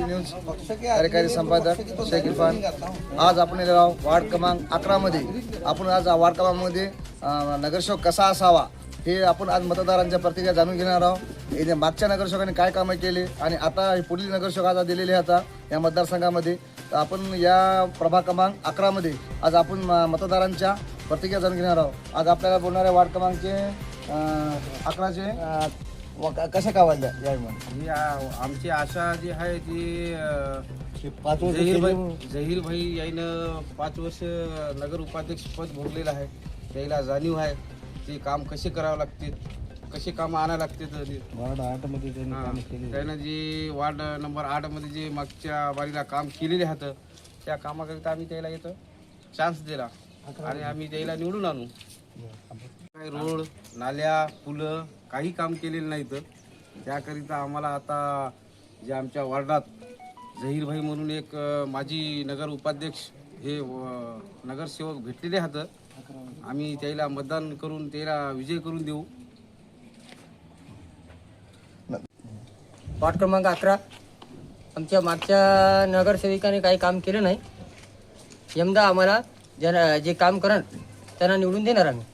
T news कार्यकारी संपादक शेख इरफान. आज आपण आहोत वार्ड क्रमांक अकरामध्ये आपण आज वार्ड क्रमांकमध्ये नगरसेवक कसा असावा हे आपण आज मतदारांच्या प्रतिक्रिया जाणून घेणार आहोत. याने मागच्या नगरसेवकांनी काय कामं केले आणि आता हे पुढील नगरसेवक आज दिलेले आता या मतदारसंघामध्ये. तर आपण या प्रभाग क्रमांक अकरामध्ये आज आपण मतदारांच्या प्रतिक्रिया जाणून घेणार आहोत. आज आपल्याला बोलणाऱ्या वार्ड क्रमांकचे अकराचे? व- क- कशा का ही आ- आमची आशा जी आहे ती अ, पाच वर्ष झहीर भाई केली. भाई पाच वर्ष नगर उपाध्यक्ष पद भोगलेलं आहे. त्याला जाणीव आहे ते काम कसे करावं लागते कसे काम आणावं लागते वार्ड आठमध्ये त्यांनी कामं केली. त्यानं जे वार्ड नंबर आठमध्ये जे मागच्या बारीला काम केलेले आहेत त्या कामाकरिता आम्ही त्याला इथं चान्स दिला. आणि आम्ही त्याला निवडून आणू. काही रोड नाल्या पुलं काही काम केलेलं नाही तर. त्याकरिता आम्हाला आता जे आमच्या वार्डात झहीरभाई म्हणून एक माजी नगर उपाध्यक्ष हे नगरसेवक भेटलेले आहेत. आम्ही त्याला मतदान करून त्याला विजय करून देऊ. वार्ड क्रमांक अकरा. आमच्या मागच्या नगरसेविकाने काही काम केलं नाही. यमदा आम्हाला ज्यांना जे काम करणार त्यांना निवडून देणार आम्ही.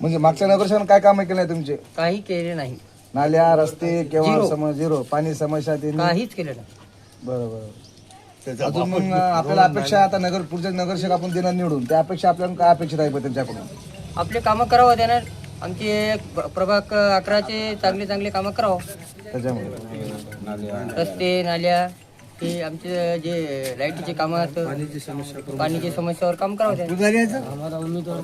म्हणजे मागच्या नगरसेवकांनी काय कामं केले तुमचे? काही केले नाही. नाल्या रस्ते किंवा झिरो. सम झिरो. पाणी समस्या त्यांनी काहीच केलं नाही. बरोबर. अजून मग आपल्याला अपेक्षा आता नगर पुढच्या नगरसेवक आपण देणार निवडून. त्या अपेक्षा आपल्याला काय अपेक्षित आहे बा त्यांच्याकडून? आपले कामं करावं त्यानं आमचे प्र- प्रभाग अकराचे चांगले चांगले कामं करावं. त्याच्यामुळे. रस्ते नाल्या हे आमचे जे लाईटीचे कामं पाणीची समस्यावर काम करावं आम्हाला उमेदवार